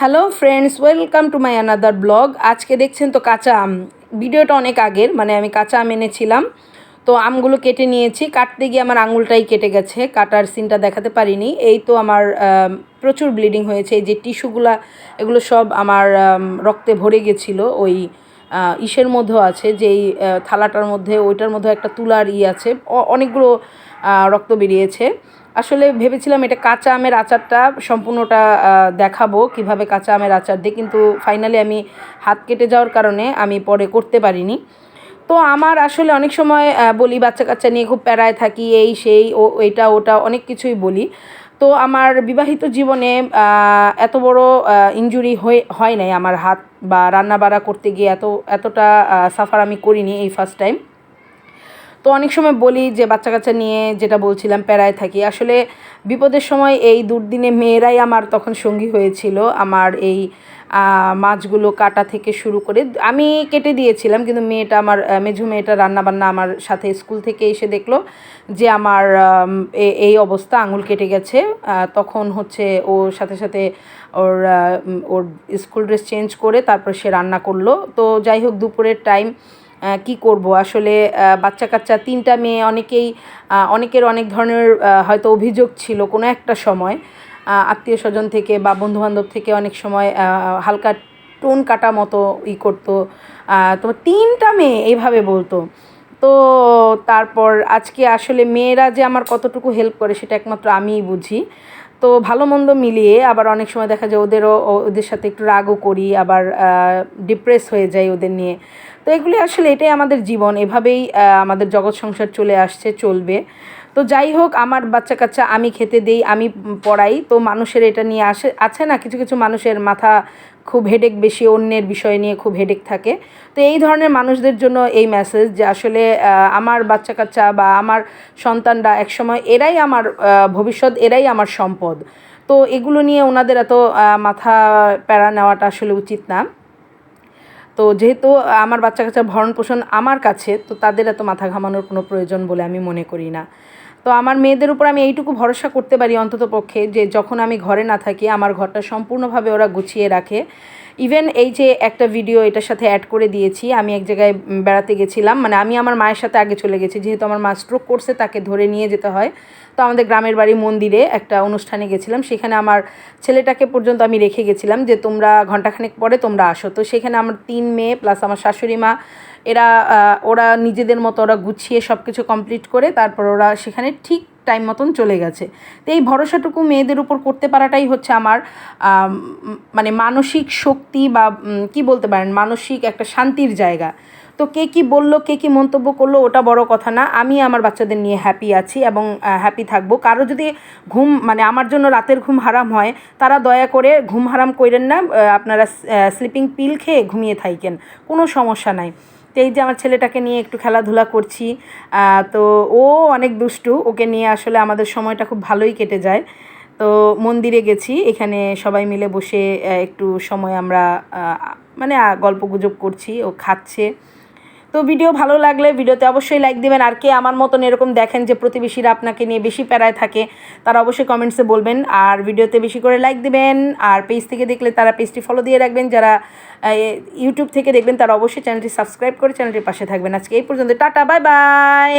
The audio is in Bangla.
Hello friends welcome to my another blog আজকে দেখছেন তো কাঁচা আম। ভিডিওটা অনেক আগের মানে আমি কাঁচা আম এনেছিলাম। তো আমগুলো কেটে নিয়েছি। কাটতে গিয়ে আমার আঙুলটাই কেটে গেছে। কাটার সিনটা দেখাতে পারিনি। এই তো আমার প্রচুর ব্লিডিং হয়েছে। এই যে টিস্যুগুলা এগুলো সব আমার রক্তে ভরে গেছিল। ওই ইসের মধ্যেও আছে। যেই থালাটার মধ্যে, ওইটার মধ্যে একটা তুলার ই আছে। অনেকগুলো রক্ত বেরিয়েছে। আসলে ভেবেছিলাম এটা কাঁচা আমের আচারটা সম্পূর্ণটা দেখাবো কীভাবে কাঁচা আমের আচার দিই। কিন্তু ফাইনালি আমি হাত কেটে যাওয়ার কারণে আমি পরে করতে পারিনি। তো আমার আসলে অনেক সময় বলি বাচ্চা কাচ্চা নিয়ে খুব প্যারায় থাকি, এই, সেই, ও এইটা ওটা, অনেক কিছুই বলি। তো আমার বিবাহিত জীবনে এত বড় ইনজুরি হয়ে, হয় নাই আমার হাত বা রান্না বাড়া করতে গিয়ে এত, এতটা সাফার আমি করিনি এই ফার্স্ট টাইম তো অনেক সময় বলি যে বাচ্চা কাচ্চা নিয়ে যেটা বলছিলাম, প্যারায় থাকি। আসলে বিপদের সময় এই দুর্দিনে মেয়েরাই আমার তখন সঙ্গী হয়েছিল, আমার এই মাছগুলো কাটা থেকে শুরু করে আমি কেটে দিয়েছিলাম, কিন্তু মেয়েটা আমার মেঝু মেয়েটা রান্নাবান্না আমার সাথে স্কুল থেকে এসে দেখল যে আমার এই অবস্থা, আঙুল কেটে গেছে। তখন হচ্ছে ওর সাথে সাথে ওর ওর স্কুল ড্রেস চেঞ্জ করে তারপর সে রান্না করল। তো যাই হোক, দুপুরের টাইম কি করব? আসলে বাচ্চা কাচ্চা তিনটা মেয়ে অনেকেই অনেকের অনেক ধরনের হয়তো অভিযোগ ছিল কোনো একটা সময়। আত্মীয় স্বজন থেকে বা বন্ধুবান্ধব থেকে অনেক সময় হালকা টোন কাটা মতো ই করতো। আহ, তো তিনটা মেয়ে এইভাবে বলতো। তো তারপর আজকে আসলে মেয়েরা যে আমার কতটুকু হেল্প করে সেটা একমাত্র আমিই বুঝি। তো ভালো মন্দ মিলিয়ে আবার অনেক সময় দেখা যায় ওদেরও ওদের সাথে একটু রাগও করি আবার ডিপ্রেস হয়ে যাই ওদের নিয়ে। তো এগুলি আসলে এটাই আমাদের জীবন, এভাবেই আমাদের জগৎ সংসার চলে আসছে, চলবে। তো যাই হোক, আমার বাচ্চা কাচ্চা আমি খেতে দেই, আমি পড়াই, তো মানুষের এটা নিয়ে আসে, আছে না কিছু কিছু মানুষের মাথা খুব হেডেক বেশি, অন্যের বিষয় নিয়ে খুব হেডেক থাকে। তো এই ধরনের মানুষদের জন্য এই মেসেজ যে আসলে আমার বাচ্চা কাচ্চা বা আমার সন্তানরা একসময় এরাই আমার ভবিষ্যৎ, এরাই আমার সম্পদ। তো এগুলো নিয়ে ওনাদের এত মাথা প্যারা নেওয়াটা আসলে উচিত না। তো যেহেতু আমার বাচ্চা কাচ্চার ভরণ পোষণ আমার কাছে, তো তাদের এত মাথা ঘামানোর কোনো প্রয়োজন বলে আমি মনে করি না। তো আমার মেয়েদের উপর আমি এইটুকু ভরসা করতে পারি অন্তত পক্ষে যে যখন আমি ঘরে না থাকি, আমার ঘরটা সম্পূর্ণভাবে ওরা গুছিয়ে রাখে। ইভেন এই যে একটা ভিডিও এটার সাথে অ্যাড করে দিয়েছি, আমি এক জায়গায় বেড়াতে গেছিলাম মানে আমি আমার মায়ের সাথে আগে চলে গেছি, যেহেতু আমার মা স্ট্রোক করছে, তাকে ধরে নিয়ে যেতে হয়। তো আমাদের গ্রামের বাড়ি মন্দিরে একটা অনুষ্ঠানে গেছিলাম, সেখানে আমার ছেলেটাকে পর্যন্ত আমি রেখে গেছিলাম যে তোমরা ঘন্টাখানেক পরে তোমরা আসো। তো সেখানে আমার তিন মেয়ে প্লাস আমার শাশুড়ি মা এরা ওরা নিজেদের মতো ওরা গুছিয়ে সব কিছু কমপ্লিট করে তারপর ওরা সেখানে ঠিক টাইম মতন চলে গেছে। তো এই ভরসাটুকু মেয়েদের উপর করতে পারাটাই হচ্ছে আমার মানে মানসিক শক্তি বা কি বলতে পারেন, মানসিক একটা শান্তির জায়গা। তো কে কী বলল, কে কী মন্তব্য করল, ওটা বড় কথা না। আমি আমার বাচ্চাদের নিয়ে হ্যাপি আছি এবং হ্যাপি থাকব। কারও যদি ঘুম মানে আমার জন্য রাতের ঘুম হারাম হয়, তারা দয়া করে ঘুম হারাম করেন না আপনারা স্লিপিং পিল খেয়ে ঘুমিয়ে থাকেন কোনো সমস্যা নাই। তো এই যে আমার ছেলেটাকে নিয়ে একটু খেলাধুলা করছি তো ও অনেক দুষ্টু, ওকে নিয়ে আসলে আমাদের সময়টা খুব ভালোই কেটে যায়। তো মন্দিরে গেছি, এখানে সবাই মিলে বসে একটু সময় আমরা মানে গল্প গুজব করছি ও খাচ্ছে। তো ভিডিও ভালো লাগলে ভিডিওতে অবশ্যই লাইক দেবেন। আর কে আমার মতন এরকম দেখেন যে প্রতিবেশীরা আপনাকে নিয়ে বেশি প্যারায় থাকে, তারা অবশ্যই কমেন্টসে বলবেন। আর ভিডিওতে বেশি করে লাইক দেবেন। আর পেজ থেকে দেখলে তারা পেজটি ফলো দিয়ে রাখবেন। যারা ইউটিউব থেকে দেখবেন, তারা অবশ্যই চ্যানেলটি সাবস্ক্রাইব করে চ্যানেলটির পাশে থাকবেন। আজকে এই পর্যন্ত। Tata bye bye